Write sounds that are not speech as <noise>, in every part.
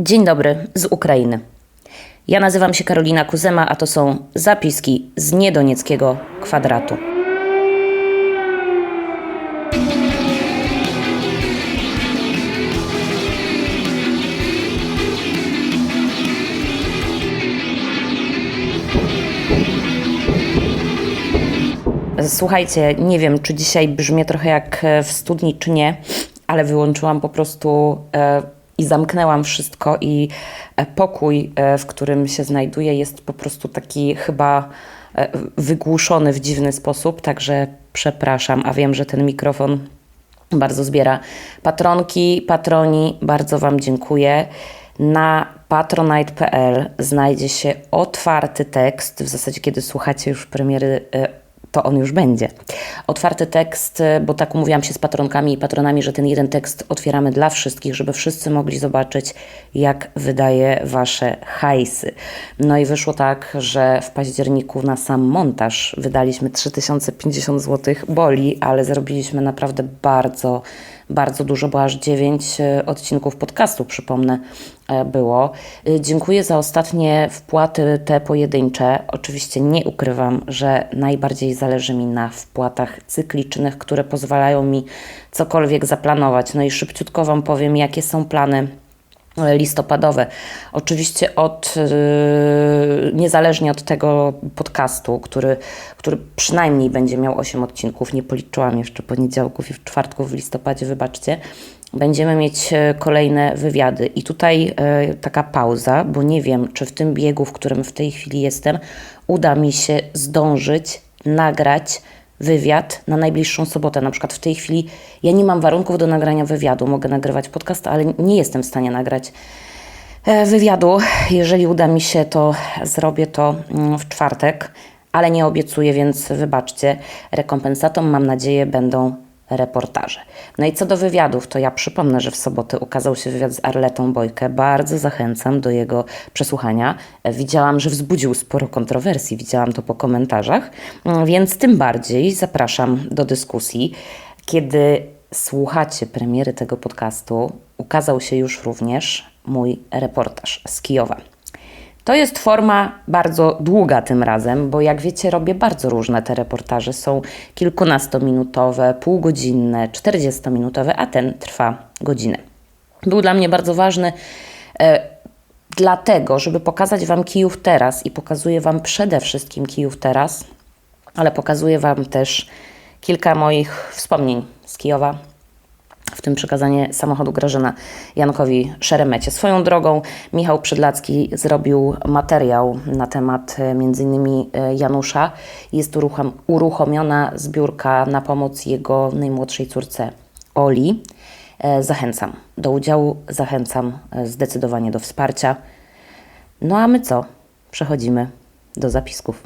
Dzień dobry z Ukrainy. Ja nazywam się Karolina Kuzema, a to są zapiski z niedonieckiego kwadratu. Słuchajcie, nie wiem, czy dzisiaj brzmię trochę jak e, w studni, czy nie, ale wyłączyłam po prostu e, i zamknęłam wszystko, i e, pokój, e, w którym się znajduję, jest po prostu taki chyba e, wygłuszony w dziwny sposób, także przepraszam, a wiem, że ten mikrofon bardzo zbiera. Patronki, patroni, bardzo Wam dziękuję. Na patronite.pl znajdzie się otwarty tekst. W zasadzie, kiedy słuchacie już premiery, to on już będzie. Otwarty tekst, e, bo tak umówiłam się z patronkami i patronami, że ten jeden tekst otwieramy dla wszystkich, żeby wszyscy mogli zobaczyć, jak wydaje Wasze hajsy. No i wyszło tak, że w październiku na sam montaż wydaliśmy 3050 zł. Boli, ale zrobiliśmy naprawdę bardzo bardzo dużo, bo aż 9 odcinków podcastu, przypomnę, e, było. E, Dziękuję za ostatnie wpłaty, te pojedyncze. Oczywiście nie ukrywam, że najbardziej zależy mi na wpłatach cyklicznych, które pozwalają mi cokolwiek zaplanować. No i szybciutko Wam powiem, jakie są plany listopadowe. Oczywiście od, niezależnie od tego podcastu, który, który przynajmniej będzie miał 8 odcinków, nie policzyłam jeszcze poniedziałków i czwartków w listopadzie, wybaczcie, będziemy mieć e, kolejne wywiady. I tutaj e, taka pauza, bo nie wiem, czy w tym biegu, w którym w tej chwili jestem, uda mi się zdążyć nagrać wywiad na najbliższą sobotę. Na przykład w tej chwili ja nie mam warunków do nagrania wywiadu. Mogę nagrywać podcast, ale nie jestem w stanie nagrać e, wywiadu. Jeżeli uda mi się, to zrobię to mm, w czwartek, ale nie obiecuję, więc wybaczcie. Rekompensatą, mam nadzieję, będą reportaże. No i co do wywiadów, to ja przypomnę, że w sobotę ukazał się wywiad z Arletą Bojkę. Bardzo zachęcam do jego przesłuchania. E, Widziałam, że wzbudził sporo kontrowersji, widziałam to po komentarzach, Mm, więc tym bardziej zapraszam do dyskusji. Kiedy słuchacie premiery tego podcastu, ukazał się już również mój reportaż z Kijowa. To jest forma bardzo długa tym razem, bo jak wiecie, robię bardzo różne te reportaże. Są kilkunastominutowe, półgodzinne, 40-minutowe, a ten trwa godzinę. Był dla mnie bardzo ważny, e, dlatego, żeby pokazać Wam Kijów teraz i pokazuję Wam przede wszystkim Kijów teraz, ale pokazuję Wam też kilka moich wspomnień z Kijowa, tym przekazanie samochodu Grażyna Jankowi Szeremecie. Swoją drogą Michał Przydlacki zrobił materiał na temat e, m.in. Janusza. Jest uruchom, uruchomiona zbiórka na pomoc jego najmłodszej córce Oli. E, Zachęcam do udziału, zachęcam e, zdecydowanie do wsparcia. No a my co? Przechodzimy do zapisków.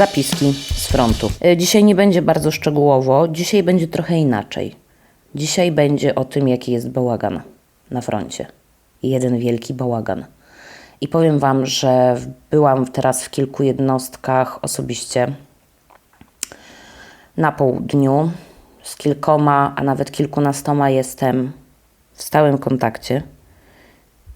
Zapiski z frontu. E, Dzisiaj nie będzie bardzo szczegółowo, dzisiaj będzie trochę inaczej. Dzisiaj będzie o tym, jaki jest bałagan na froncie. Jeden wielki bałagan. I powiem Wam, że byłam teraz w kilku jednostkach osobiście na południu. Z kilkoma, a nawet kilkunastoma jestem w stałym kontakcie.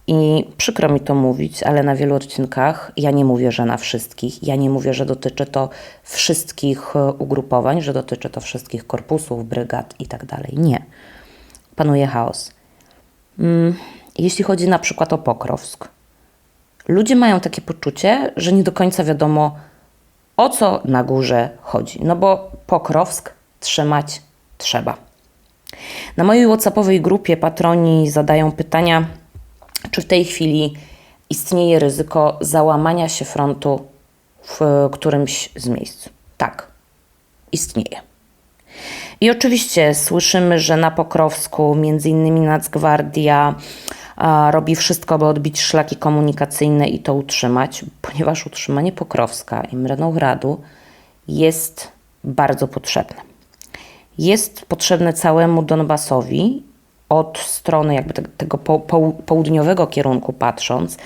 I przykro mi to mówić, ale na wielu odcinkach ja nie mówię, że na wszystkich. Ja nie mówię, że dotyczy to wszystkich e, ugrupowań, że dotyczy to wszystkich korpusów, brygad i tak dalej. Nie. Panuje chaos. Mm, Jeśli chodzi na przykład o Pokrowsk, ludzie mają takie poczucie, że nie do końca wiadomo, o co na górze chodzi. No bo Pokrowsk trzymać trzeba. Na mojej WhatsAppowej grupie patroni zadają pytania, czy w tej chwili istnieje ryzyko załamania się frontu w którymś z miejsc. Tak, istnieje. I oczywiście słyszymy, że na Pokrowsku między innymi Nacgwardia robi wszystko, by odbić szlaki komunikacyjne i to utrzymać, ponieważ utrzymanie Pokrowska i Mrenogradu jest bardzo potrzebne. Jest potrzebne całemu Donbasowi od strony jakby te- tego po, po, południowego kierunku patrząc, y,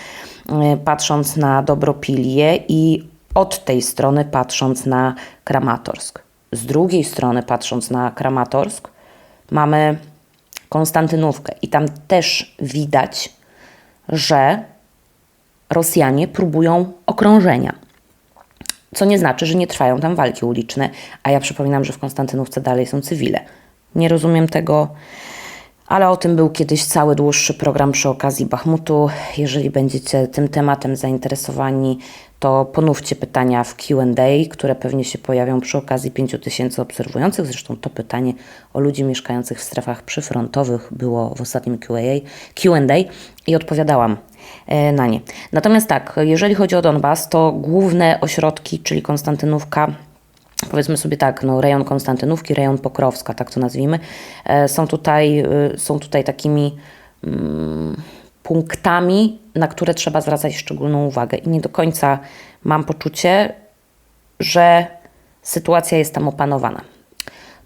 patrząc na Dobropilię i od tej strony patrząc na Kramatorsk. z drugiej strony, patrząc na Kramatorsk, mamy Konstantynówkę i tam też widać, że Rosjanie próbują okrążenia. Co nie znaczy, że nie trwają tam walki uliczne, a ja przypominam, że w Konstantynówce dalej są cywile. Nie rozumiem tego, ale o tym był kiedyś cały dłuższy program przy okazji Bachmutu. Jeżeli będziecie tym tematem zainteresowani, to ponówcie pytania w QA, które pewnie się pojawią przy okazji 5000 obserwujących. Zresztą to pytanie o ludzi mieszkających w strefach przyfrontowych było w ostatnim QA, i odpowiadałam e, na nie. Natomiast tak, jeżeli chodzi o Donbas, to główne ośrodki, czyli Konstantynówka, powiedzmy sobie tak, no, rejon Konstantynówki, rejon Pokrowska, tak to nazwijmy, e, są tutaj, e, są tutaj takimi mm, punktami, na które trzeba zwracać szczególną uwagę. I nie do końca mam poczucie, że sytuacja jest tam opanowana.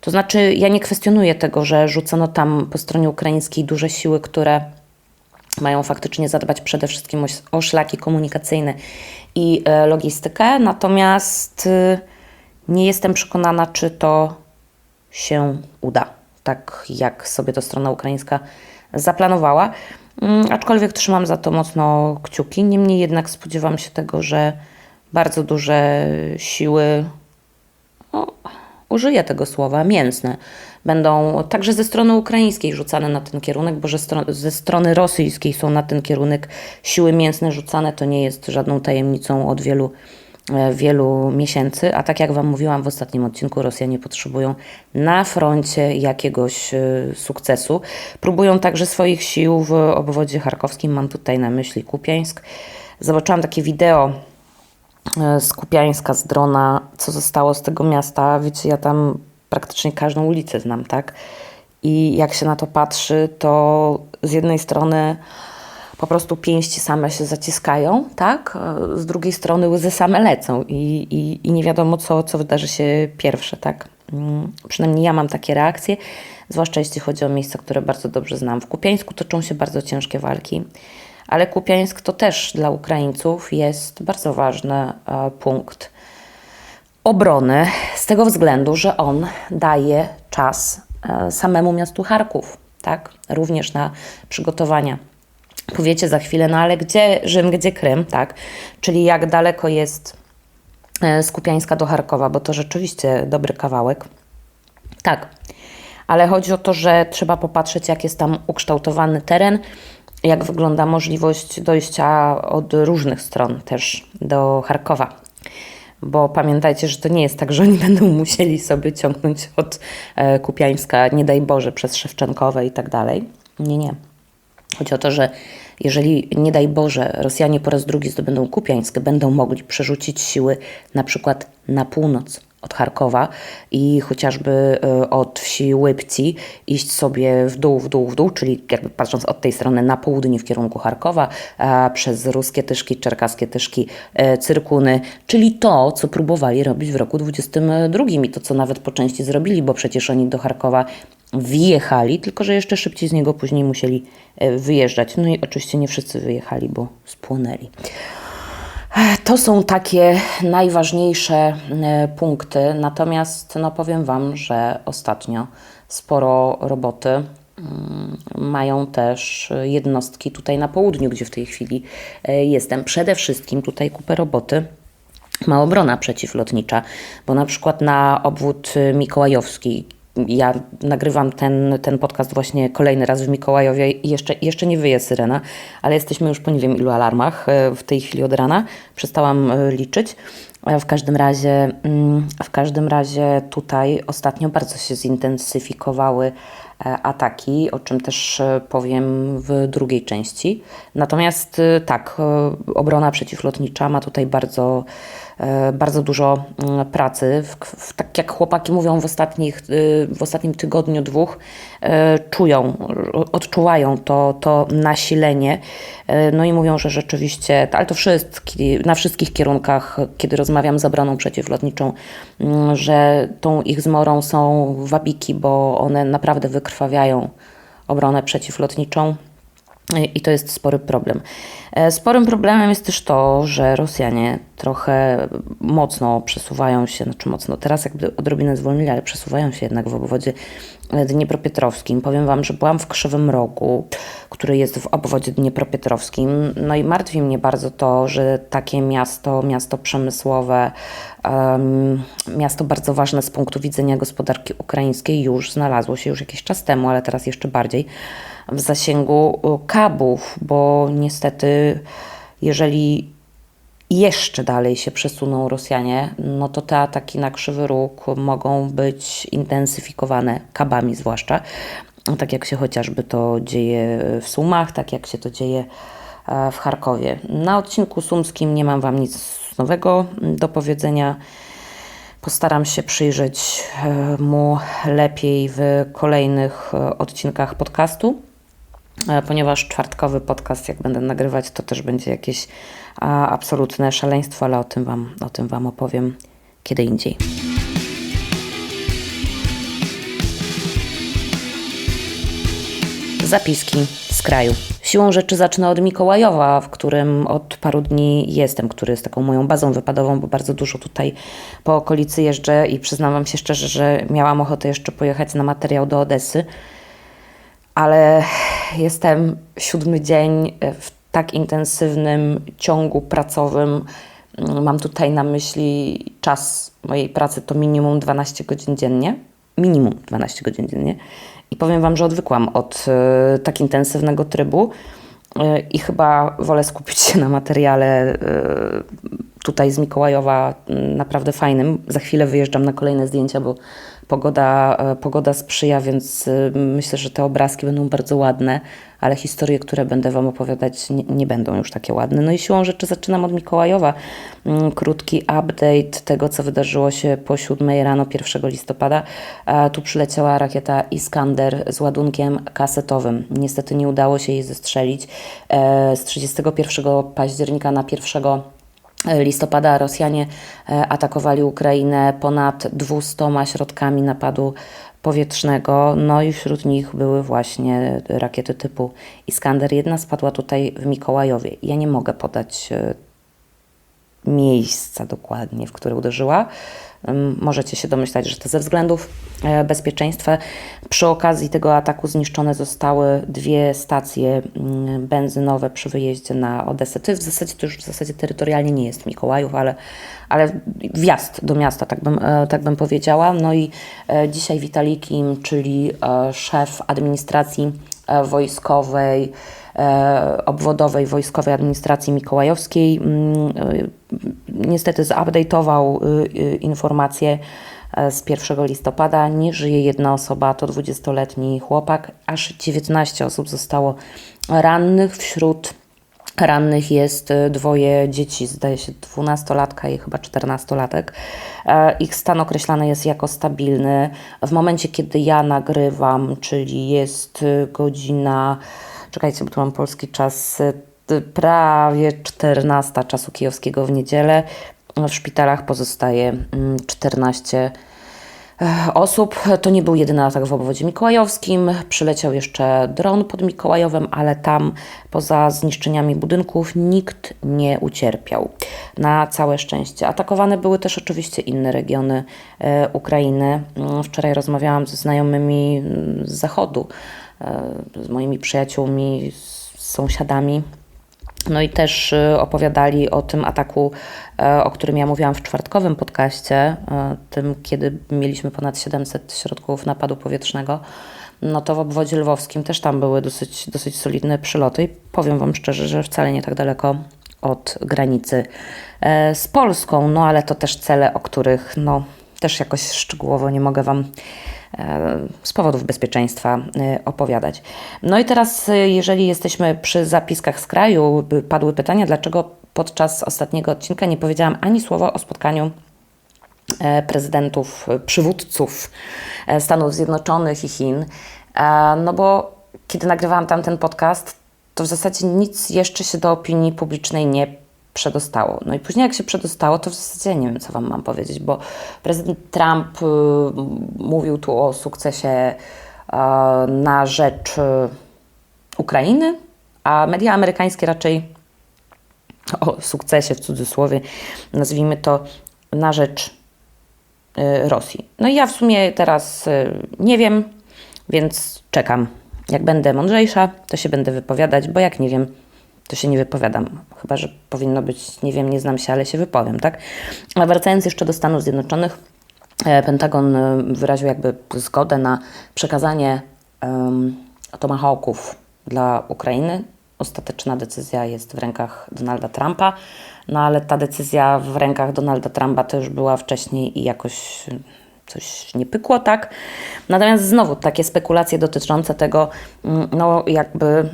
To znaczy, ja nie kwestionuję tego, że rzucono tam po stronie ukraińskiej duże siły, które mają faktycznie zadbać przede wszystkim o, o szlaki komunikacyjne i e, logistykę, natomiast nie jestem przekonana, czy to się uda, tak jak sobie to strona ukraińska zaplanowała. Mm, aczkolwiek trzymam za to mocno kciuki. Niemniej jednak spodziewam się tego, że bardzo duże siły, no, użyję tego słowa, mięsne, będą także ze strony ukraińskiej rzucane na ten kierunek, bo że ze strony rosyjskiej są na ten kierunek siły mięsne rzucane. To nie jest żadną tajemnicą od wielu wielu miesięcy, a tak jak Wam mówiłam w ostatnim odcinku, Rosjanie potrzebują na froncie jakiegoś e, sukcesu. Próbują także swoich sił w obwodzie charkowskim, mam tutaj na myśli Kupiańsk. Zobaczyłam takie wideo e, z Kupiańska, z drona, co zostało z tego miasta. Wiecie, ja tam praktycznie każdą ulicę znam, tak? I jak się na to patrzy, to z jednej strony po prostu pięści same się zaciskają, tak? Z drugiej strony łzy same lecą i, i, i nie wiadomo, co, co wydarzy się pierwsze, tak? Mm, przynajmniej ja mam takie reakcje, zwłaszcza jeśli chodzi o miejsca, które bardzo dobrze znam. W Kupiańsku toczą się bardzo ciężkie walki, ale Kupiańsk to też dla Ukraińców jest bardzo ważny e, punkt obrony, z tego względu, że on daje czas e, samemu miastu Charków, tak? Również na przygotowania Powiecie za chwilę, no ale gdzie Rzym, gdzie Krym, tak? Czyli jak daleko jest e, Skupiańska do Charkowa, bo to rzeczywiście dobry kawałek. Tak, ale chodzi o to, że trzeba popatrzeć, jak jest tam ukształtowany teren, jak wygląda możliwość dojścia od różnych stron też do Charkowa. Bo pamiętajcie, że to nie jest tak, że oni <laughs> będą musieli sobie ciągnąć od e, Kupiańska, nie daj Boże, przez Szewczenkowe i tak dalej. Nie, nie. Chodzi o to, że jeżeli nie daj Boże Rosjanie po raz drugi zdobędą Kupiańsk, będą mogli przerzucić siły na przykład na północ od Charkowa i chociażby e, od wsi Łypci iść sobie w dół, w dół, w dół, czyli jakby patrząc od tej strony na południe w kierunku Charkowa, przez ruskie Tyszki, czerkaskie Tyszki, e, Cyrkuny, czyli to, co próbowali robić w roku 22 i to, co nawet po części zrobili, bo przecież oni do Charkowa wjechali, tylko że jeszcze szybciej z niego później musieli e, wyjeżdżać. No i oczywiście nie wszyscy wyjechali, bo spłonęli. To są takie najważniejsze e, punkty, natomiast no powiem Wam, że ostatnio sporo roboty mm, mają też jednostki tutaj na południu, gdzie w tej chwili e, jestem. Przede wszystkim tutaj kupę roboty ma obrona przeciwlotnicza, bo na przykład na obwód mikołajowski, ja nagrywam ten, ten podcast właśnie kolejny raz w Mikołajowie i jeszcze, jeszcze nie wyje syrena, ale jesteśmy już po nie wiem ilu alarmach e, w tej chwili od rana. Przestałam e, liczyć. E, w każdym razie, mm, w każdym razie tutaj ostatnio bardzo się zintensyfikowały ataki, o czym też powiem w drugiej części. Natomiast tak, obrona przeciwlotnicza ma tutaj bardzo bardzo dużo mm, pracy. W, w, tak jak chłopaki mówią w, ostatnich, y, w ostatnim tygodniu, dwóch, e, czują, odczuwają to, to nasilenie. E, no i mówią, że rzeczywiście, ale to wszystkie, na wszystkich kierunkach, kiedy rozmawiam z obroną przeciwlotniczą, mm, że tą ich zmorą są wabiki, bo one naprawdę wykrwawiają obronę przeciwlotniczą. I to jest spory problem. Sporym problemem jest też to, że Rosjanie trochę mocno przesuwają się, znaczy mocno, teraz jakby odrobinę zwolnili, ale przesuwają się jednak w obwodzie dniepropietrowskim. Powiem Wam, że byłam w Krzywym Rogu, który jest w obwodzie dniepropietrowskim. No i martwi mnie bardzo to, że takie miasto, miasto przemysłowe, um, miasto bardzo ważne z punktu widzenia gospodarki ukraińskiej już znalazło się już jakiś czas temu, ale teraz jeszcze bardziej w zasięgu kabów, bo niestety jeżeli jeszcze dalej się przesuną Rosjanie, no to te ataki na Krzywy Róg mogą być intensyfikowane kabami zwłaszcza, tak jak się chociażby to dzieje w Sumach, tak jak się to dzieje e, w Charkowie. Na odcinku sumskim nie mam Wam nic nowego do powiedzenia. Postaram się przyjrzeć e, mu lepiej w kolejnych e, odcinkach podcastu, ponieważ czwartkowy podcast, jak będę nagrywać, to też będzie jakieś absolutne szaleństwo, ale o tym Wam, o tym wam opowiem kiedy indziej. Zapiski z kraju. Siłą rzeczy zacznę od Mikołajowa, w którym od paru dni jestem, który jest taką moją bazą wypadową, bo bardzo dużo tutaj po okolicy jeżdżę i przyznam Wam się szczerze, że miałam ochotę jeszcze pojechać na materiał do Odesy, ale jestem siódmy dzień w tak intensywnym ciągu pracowym. Mam tutaj na myśli czas mojej pracy to minimum 12 godzin dziennie. Minimum 12 godzin dziennie. I powiem Wam, że odwykłam od y, tak intensywnego trybu y, i chyba wolę skupić się na materiale tutaj z Mikołajowa naprawdę fajnym. Za chwilę wyjeżdżam na kolejne zdjęcia, bo Pogoda, e, pogoda sprzyja, więc e, myślę, że te obrazki będą bardzo ładne, ale historie, które będę Wam opowiadać, nie, nie będą już takie ładne. No i siłą rzeczy zaczynam od Mikołajowa. Mm, krótki update tego, co wydarzyło się po 7 rano 1 listopada. Tu przyleciała rakieta Iskander z ładunkiem kasetowym. Niestety nie udało się jej zestrzelić. E, z 31 października na 1 listopada Rosjanie e, atakowali Ukrainę ponad 200 środkami napadu powietrznego, no i wśród nich były właśnie rakiety typu Iskander. Jedna spadła tutaj w Mikołajowie. Ja nie mogę podać e, miejsca dokładnie, w które uderzyła. Możecie się domyślać, że to ze względów e, bezpieczeństwa. Przy okazji tego ataku zniszczone zostały dwie stacje mm, benzynowe przy wyjeździe na Odessę. To jest w zasadzie, to już w zasadzie terytorialnie nie jest Mikołajów, ale, ale wjazd do miasta, tak bym, e, tak bym powiedziała. No i e, dzisiaj Witalij Kim, czyli szef administracji wojskowej, obwodowej wojskowej administracji mikołajowskiej mm, niestety zupdate'ował y, y, informacje e, z 1 listopada. Nie żyje jedna osoba, to 20-letni chłopak. Aż 19 osób zostało rannych. Wśród rannych jest y, dwoje dzieci, zdaje się 12-latka i chyba 14-latek. E, ich stan określany jest jako stabilny. W momencie, kiedy ja nagrywam, czyli jest godzina, czekajcie, bo tu mam polski czas, prawie 14 czasu kijowskiego w niedzielę. W szpitalach pozostaje 14 mm, e, osób. To nie był jedyny atak w obwodzie mikołajowskim. Przyleciał jeszcze dron pod Mikołajowem, ale tam poza zniszczeniami budynków nikt nie ucierpiał. Na całe szczęście. Atakowane były też oczywiście inne regiony e, Ukrainy. Mm, wczoraj rozmawiałam ze znajomymi mm, z zachodu, e, z moimi przyjaciółmi, z sąsiadami no i też y, opowiadali o tym ataku, e, o którym ja mówiłam w czwartkowym podcaście, e, tym kiedy mieliśmy ponad 700 środków napadu powietrznego. No to w obwodzie lwowskim też tam były dosyć, dosyć solidne przyloty i powiem Wam szczerze, że wcale nie tak daleko od granicy e, z Polską, no ale to też cele, o których no też jakoś szczegółowo nie mogę Wam z powodów bezpieczeństwa e, opowiadać. No i teraz, e, jeżeli jesteśmy przy zapiskach z kraju, padły pytania, dlaczego podczas ostatniego odcinka nie powiedziałam ani słowa o spotkaniu prezydentów, przywódców Stanów Zjednoczonych i Chin. No bo kiedy nagrywałam tamten podcast, to w zasadzie nic jeszcze się do opinii publicznej nie przedostało. No i później jak się przedostało, to w zasadzie nie wiem, co Wam mam powiedzieć, bo prezydent Trump y, mówił tu o sukcesie y, na rzecz y, Ukrainy, a media amerykańskie raczej o sukcesie w cudzysłowie, nazwijmy to, na rzecz y, Rosji. No i ja w sumie teraz nie wiem, więc czekam. Jak będę mądrzejsza, to się będę wypowiadać, bo jak nie wiem, to się nie wypowiadam. Chyba, że powinno być, nie wiem, nie znam się, ale się wypowiem, tak? A wracając jeszcze do Stanów Zjednoczonych, e, Pentagon e, wyraził jakby zgodę na przekazanie um, tomahawków dla Ukrainy. Ostateczna decyzja jest w rękach Donalda Trumpa, no ale ta decyzja w rękach Donalda Trumpa to już była wcześniej i jakoś coś nie pykło, tak? Natomiast znowu takie spekulacje dotyczące tego, mm, no jakby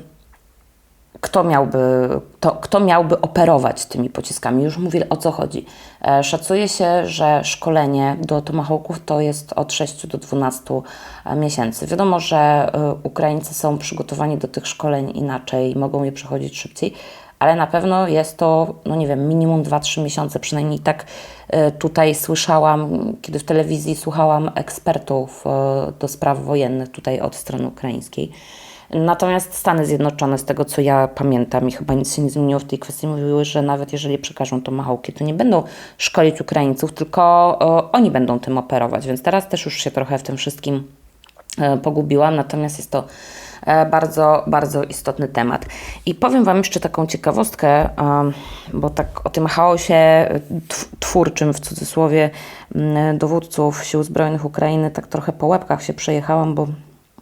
kto miałby, to, kto miałby operować tymi pociskami. Już mówię o co chodzi. E, szacuje się, że szkolenie do Tomahawków to jest od 6 do 12 miesięcy. Wiadomo, że e, Ukraińcy są przygotowani do tych szkoleń inaczej, mogą je przechodzić szybciej, ale na pewno jest to, no nie wiem, minimum 2-3 miesiące, przynajmniej tak e, tutaj słyszałam, kiedy w telewizji słuchałam ekspertów do spraw wojennych tutaj od strony ukraińskiej. Natomiast Stany Zjednoczone, z tego co ja pamiętam i chyba nic się nie zmieniło w tej kwestii, mówiły, że nawet jeżeli przekażą to machałki, to nie będą szkolić Ukraińców, tylko o, oni będą tym operować. Więc teraz też już się trochę w tym wszystkim e, pogubiłam, natomiast jest to e, bardzo, bardzo istotny temat. I powiem Wam jeszcze taką ciekawostkę, bo tak o tym chaosie twórczym w cudzysłowie dowódców sił zbrojnych Ukrainy tak trochę po łebkach się przejechałam, bo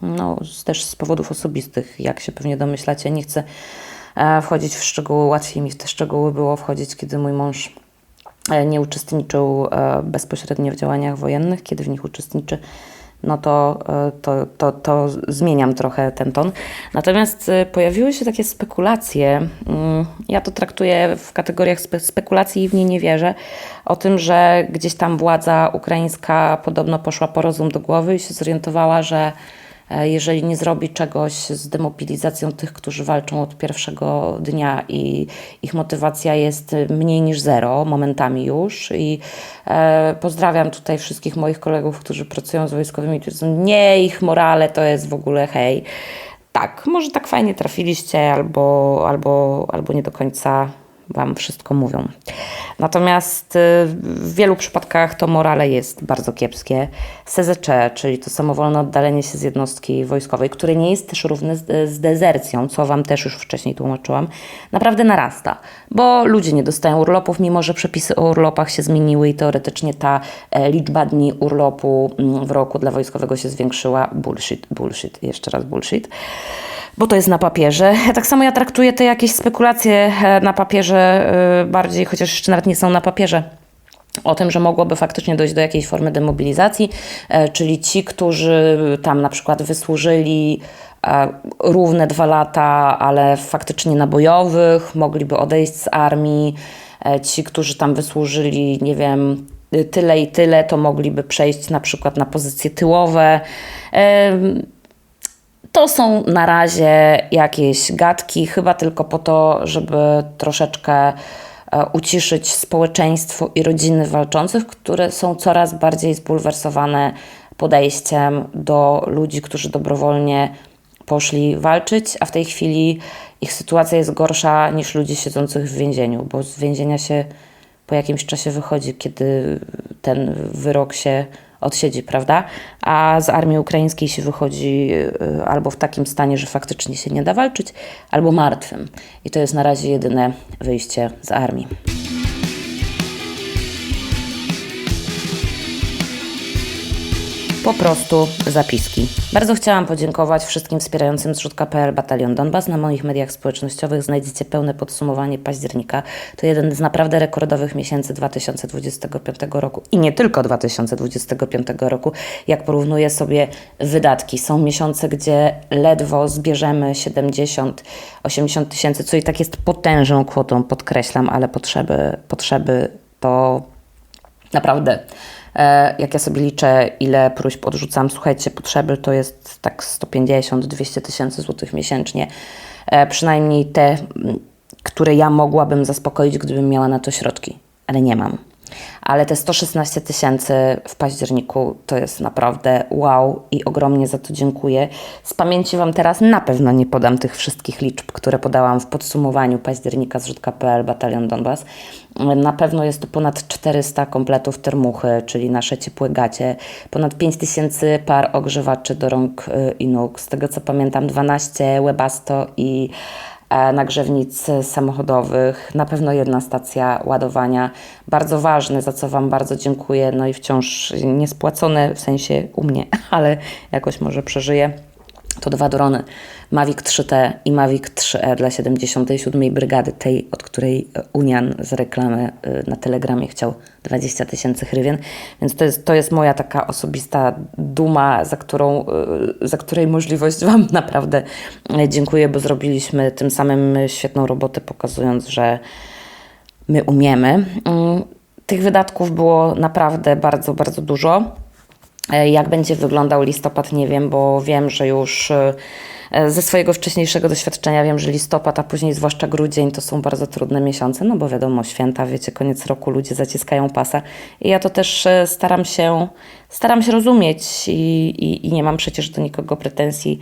no, też z powodów osobistych, jak się pewnie domyślacie. Nie chcę e, wchodzić w szczegóły, łatwiej mi w te szczegóły było wchodzić, kiedy mój mąż e, nie uczestniczył e, bezpośrednio w działaniach wojennych, kiedy w nich uczestniczy no to, to, to, to zmieniam trochę ten ton. Natomiast pojawiły się takie spekulacje, mm, ja to traktuję w kategoriach spe spekulacji i w nie nie wierzę, o tym, że gdzieś tam władza ukraińska podobno poszła po rozum do głowy i się zorientowała, że jeżeli nie zrobi czegoś z demobilizacją tych, którzy walczą od pierwszego dnia i ich motywacja jest mniej niż zero, momentami już. I e, pozdrawiam tutaj wszystkich moich kolegów, którzy pracują z wojskowymi, którzy są nie, ich morale to jest w ogóle hej. Tak, może tak fajnie trafiliście, albo, albo, albo nie do końca Wam wszystko mówią. Natomiast y, w wielu przypadkach to morale jest bardzo kiepskie. SZC, czyli to samowolne oddalenie się z jednostki wojskowej, które nie jest też równe z, z dezercją, co Wam też już wcześniej tłumaczyłam, naprawdę narasta, bo ludzie nie dostają urlopów, mimo że przepisy o urlopach się zmieniły i teoretycznie ta e, liczba dni urlopu mm, w roku dla wojskowego się zwiększyła. Bullshit, bullshit, jeszcze raz bullshit bo to jest na papierze. Tak samo ja traktuję te jakieś spekulacje e, na papierze e, bardziej, chociaż jeszcze nawet nie są na papierze o tym, że mogłoby faktycznie dojść do jakiejś formy demobilizacji, e, czyli ci, którzy tam na przykład wysłużyli równe dwa lata, ale faktycznie na bojowych, mogliby odejść z armii. Ci, którzy tam wysłużyli, nie wiem, tyle i tyle, to mogliby przejść na przykład na pozycje tyłowe. To są na razie jakieś gadki, chyba tylko po to, żeby troszeczkę e, uciszyć społeczeństwo i rodziny walczących, które są coraz bardziej zbulwersowane podejściem do ludzi, którzy dobrowolnie poszli walczyć, a w tej chwili ich sytuacja jest gorsza niż ludzi siedzących w więzieniu, bo z więzienia się po jakimś czasie wychodzi, kiedy ten wyrok się odsiedzi, prawda? A z armii ukraińskiej się wychodzi y, albo w takim stanie, że faktycznie się nie da walczyć, albo martwym. I to jest na razie jedyne wyjście z armii. Po prostu zapiski. Bardzo chciałam podziękować wszystkim wspierającym zrzutka.pl Batalion Donbas. Na moich mediach społecznościowych znajdziecie pełne podsumowanie października. To jeden z naprawdę rekordowych miesięcy 2025 roku i nie tylko 2025 roku. Jak porównuję sobie wydatki, są miesiące, gdzie ledwo zbierzemy 70-80 tysięcy, co i tak jest potężną kwotą, podkreślam, ale potrzeby, potrzeby to naprawdę E, jak ja sobie liczę, ile próśb odrzucam, słuchajcie, potrzeby to jest tak 150-200 tysięcy złotych miesięcznie. E, przynajmniej te, które ja mogłabym zaspokoić, gdybym miała na to środki, ale nie mam. Ale te 116 tysięcy w październiku to jest naprawdę wow i ogromnie za to dziękuję. Z pamięci Wam teraz na pewno nie podam tych wszystkich liczb, które podałam w podsumowaniu października zrzutka.pl Batalion Donbas. Na pewno jest to ponad 400 kompletów termuchy, czyli nasze ciepłe gacie, ponad 5000 par ogrzewaczy do rąk y, i nóg. Z tego co pamiętam 12 Webasto i e, nagrzewnic samochodowych, na pewno jedna stacja ładowania. Bardzo ważne, za co Wam bardzo dziękuję, no i wciąż niespłacone, w sensie u mnie, <laughs> ale jakoś może przeżyję. To dwa drony, Mavic 3T i Mavic 3E dla 77. Brygady, tej, od której Unian z reklamy y, na Telegramie chciał 20 tysięcy hrywien. Więc to jest, to jest moja taka osobista duma, za, którą, y, za której możliwość Wam <laughs> naprawdę dziękuję, bo zrobiliśmy tym samym świetną robotę, pokazując, że my umiemy. Mm, Tych wydatków było naprawdę bardzo, bardzo dużo. E, Jak będzie wyglądał listopad, nie wiem, bo wiem, że już e, ze swojego wcześniejszego doświadczenia wiem, że listopad, a później zwłaszcza grudzień to są bardzo trudne miesiące, no bo wiadomo, święta, wiecie, koniec roku, ludzie zaciskają pasa. I ja to też e, staram się, staram się rozumieć i, i, i nie mam przecież do nikogo pretensji.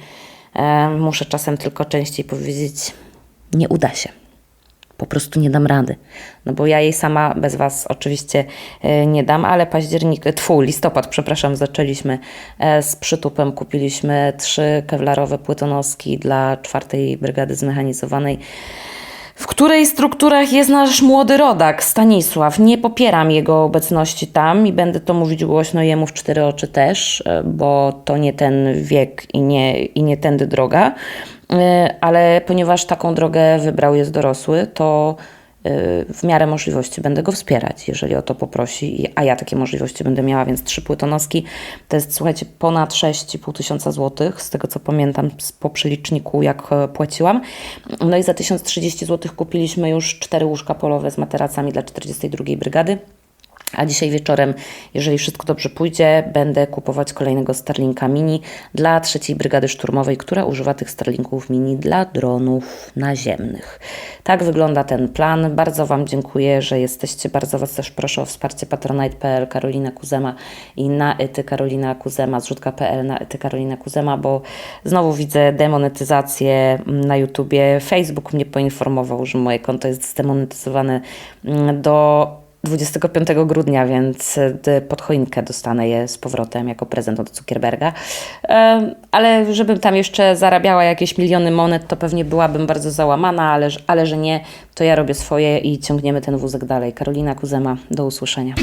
Muszę czasem tylko częściej powiedzieć, nie uda się po prostu nie dam rady. No bo ja jej sama bez Was oczywiście e, nie dam, ale październik, tfu, listopad, przepraszam, zaczęliśmy e, z przytupem. Kupiliśmy trzy kewlarowe płytonoski dla czwartej brygady zmechanizowanej w której strukturach jest nasz młody rodak Stanisław. Nie popieram jego obecności tam i będę to mówić głośno jemu w cztery oczy też, e, bo to nie ten wiek i nie, i nie tędy droga. E, Ale ponieważ taką drogę wybrał, jest dorosły, to w miarę możliwości będę go wspierać, jeżeli o to poprosi, a ja takie możliwości będę miała, więc trzy płytonoski to jest, słuchajcie, ponad 6,5 tysiąca złotych, z tego co pamiętam po przeliczniku, jak e, płaciłam. No i za 1030 złotych kupiliśmy już cztery łóżka polowe z materacami dla 42 Brygady. A dzisiaj wieczorem, jeżeli wszystko dobrze pójdzie, będę kupować kolejnego Starlinka Mini dla trzeciej Brygady Szturmowej, która używa tych Starlinków Mini dla dronów naziemnych. Tak wygląda ten plan. Bardzo Wam dziękuję, że jesteście. Bardzo Was też proszę o wsparcie patronite.pl Karolina Kuzema i na ety Karolina Kuzema, zrzutka.pl na ety Karolina Kuzema, bo znowu widzę demonetyzację na YouTubie. Facebook mnie poinformował, że moje konto jest zdemonetyzowane do 25 grudnia, więc y, pod choinkę dostanę je z powrotem jako prezent od Zuckerberga. Ale żebym tam jeszcze zarabiała jakieś miliony monet, to pewnie byłabym bardzo załamana, ale, ale że nie, to ja robię swoje i ciągniemy ten wózek dalej. Karolina Kuzema, do usłyszenia.